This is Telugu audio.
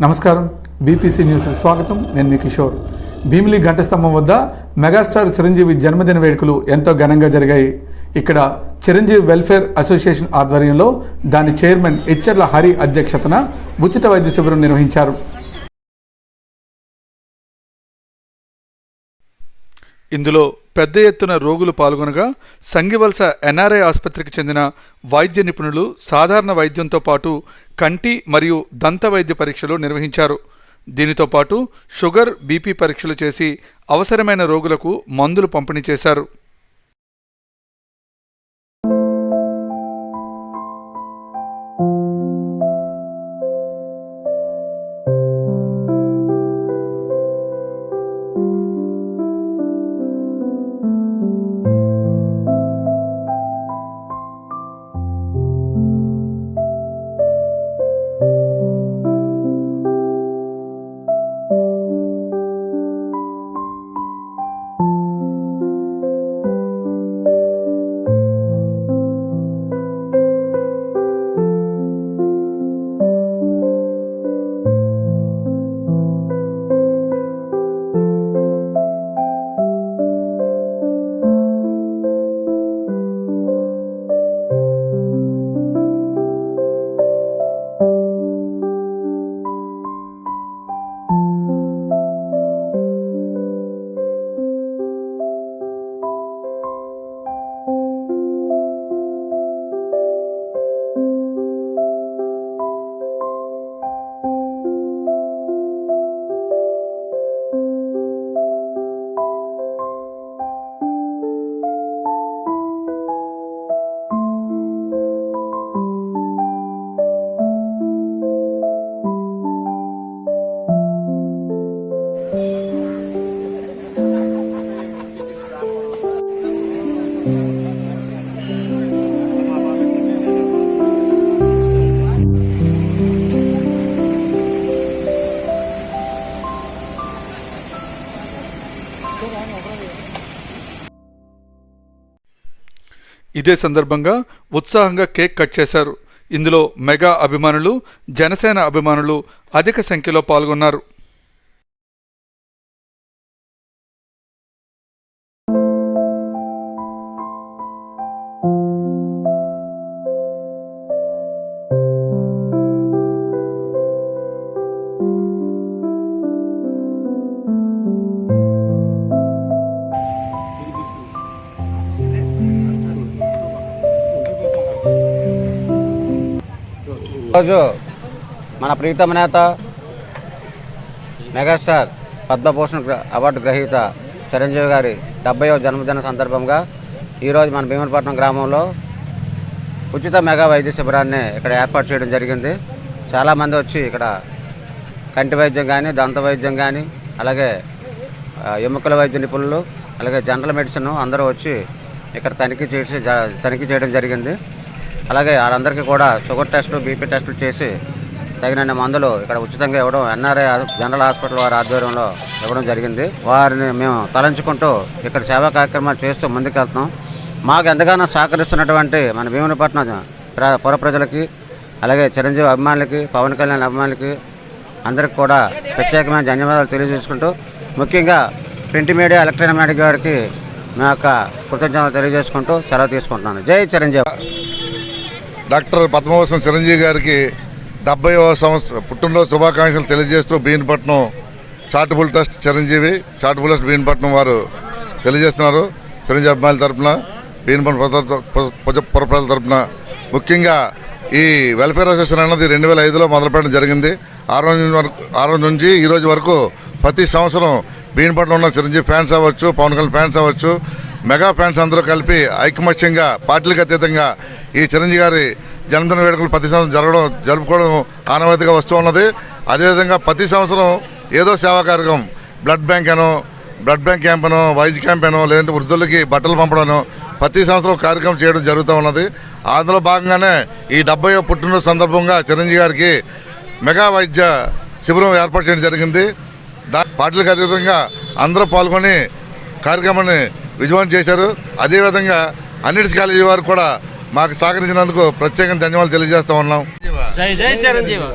నమస్కారం. బీపీసీ న్యూస్ స్వాగతం. నేను మీ కిషోర్. భీమిలి ఘంటస్తంభం వద్ద మెగాస్టార్ చిరంజీవి జన్మదిన వేడుకలు ఎంతో ఘనంగా జరిగాయి. ఇక్కడ చిరంజీవి వెల్ఫేర్ అసోసియేషన్ ఆధ్వర్యంలో దాని చైర్మన్ ఇచ్చర్ల హరి అధ్యక్షతన ఉచిత వైద్య శిబిరం నిర్వహించారు. ఇందులో పెద్ద ఎత్తున రోగులు పాల్గొనగా సంగివలస ఎన్ఆర్ఐ ఆసుపత్రికి చెందిన వైద్య నిపుణులు సాధారణ వైద్యంతో పాటు కంటి మరియు దంత వైద్య పరీక్షలు నిర్వహించారు. దీనితో పాటు షుగర్ బీపీ పరీక్షలు చేసి అవసరమైన రోగులకు మందులు పంపిణీ చేశారు. ఇదే సందర్భంగా ఉత్సాహంగా కేక్ కట్ చేశారు. ఇందులో మెగా అభిమానులు జనసేన అభిమానులు అధిక సంఖ్యలో పాల్గొన్నారు. ఈరోజు మన ప్రీతమ నేత మెగాస్టార్ పద్మభూషణ్ అవార్డు గ్రహీత చిరంజీవి గారి డెబ్బైవ జన్మదిన సందర్భంగా ఈరోజు మన భీమనపట్నం గ్రామంలో ఉచిత మెగా వైద్య శిబిరాన్ని ఇక్కడ ఏర్పాటు చేయడం జరిగింది. చాలామంది వచ్చి ఇక్కడ కంటి వైద్యం కానీ దంత వైద్యం కానీ అలాగే ఎముకల వైద్య నిపుణులు అలాగే జనరల్ మెడిసిన్ అందరూ వచ్చి ఇక్కడ తనిఖీ చేసి తనిఖీ చేయడం జరిగింది. అలాగే వాళ్ళందరికీ కూడా షుగర్ టెస్టులు బీపీ టెస్టులు చేసి తగినన్ని మందులు ఇక్కడ ఉచితంగా ఇవ్వడం ఎన్ఆర్ఐ జనరల్ హాస్పిటల్ వారి ఆధ్వర్యంలో ఇవ్వడం జరిగింది. వారిని మేము తలంచుకుంటూ ఇక్కడ సేవా కార్యక్రమాలు చేస్తూ ముందుకెళ్తున్నాం. మాకు ఎంతగానో సహకరిస్తున్నటువంటి మన భీమునిపట్నం పుర ప్రజలకి అలాగే చిరంజీవి అభిమానులకి పవన్ కళ్యాణ్ అభిమానులకి అందరికి కూడా ప్రత్యేకమైన ధన్యవాదాలు తెలియజేసుకుంటూ ముఖ్యంగా ప్రింట్ మీడియా ఎలక్ట్రానిక్ మీడియా గారికి మా యొక్క కృతజ్ఞతలు తెలియజేసుకుంటూ సెలవు తీసుకుంటున్నాను. జై చిరంజీవి. డాక్టర్ పద్మభూషణ్ చిరంజీవి గారికి డెబ్బైవ సంవత్సరం పుట్టినరోజు శుభాకాంక్షలు తెలియజేస్తూ Beenpatnam charitable trust Chiranjeevi charitable trust Beenpatnam వారు తెలియజేస్తున్నారు. చిరంజీవి అభిమానుల తరపున బీన్పట్నం పురప్రజల తరఫున తరపున ముఖ్యంగా ఈ వెల్ఫేర్ అసోసియేషన్ అన్నది రెండు వేల ఐదులో మొదలుపెట్టడం జరిగింది. ఆ రోజు వరకు ఆ రోజు నుంచి ఈ రోజు వరకు ప్రతి సంవత్సరం బీన్పట్నం ఉన్న చిరంజీవి ఫ్యాన్స్ అవ్వచ్చు పవన్ కళ్యాణ్ ఫ్యాన్స్ అవ్వచ్చు మెగా ఫ్యాన్స్ అందరూ కలిపి ఐకమత్యంగా పార్టీలకు అతీతంగా ఈ చిరంజీవి గారి జన్మదిన వేడుకలు ప్రతి సంవత్సరం జరగడం జరుపుకోవడం ఆనవాయితీగా వస్తూ ఉన్నది. అదేవిధంగా ప్రతి సంవత్సరం ఏదో సేవా కార్యక్రమం బ్లడ్ బ్యాంక్ అనో బ్లడ్ బ్యాంక్ క్యాంప్ అనో వైద్య క్యాంప్ అనో లేదంటే వృద్ధులకి బట్టలు పంపడనో ప్రతి సంవత్సరం కార్యక్రమం చేయడం జరుగుతూ ఉన్నది. అందులో భాగంగానే ఈ డెబ్బై పుట్టినరోజు సందర్భంగా చిరంజీవి గారికి మెగా వైద్య శిబిరం ఏర్పాటు చేయడం జరిగింది. దా పార్టీలకు అతీతంగా అందరూ పాల్గొని కార్యక్రమాన్ని విజయవంతం చేశారు. అదేవిధంగా అన్నిటి కాలేజీ వారు కూడా మాకు సహకరించినందుకు ప్రత్యేకంగా ధన్యవాదాలు తెలియజేస్తా ఉన్నాం. జై జై చిరంజీవి.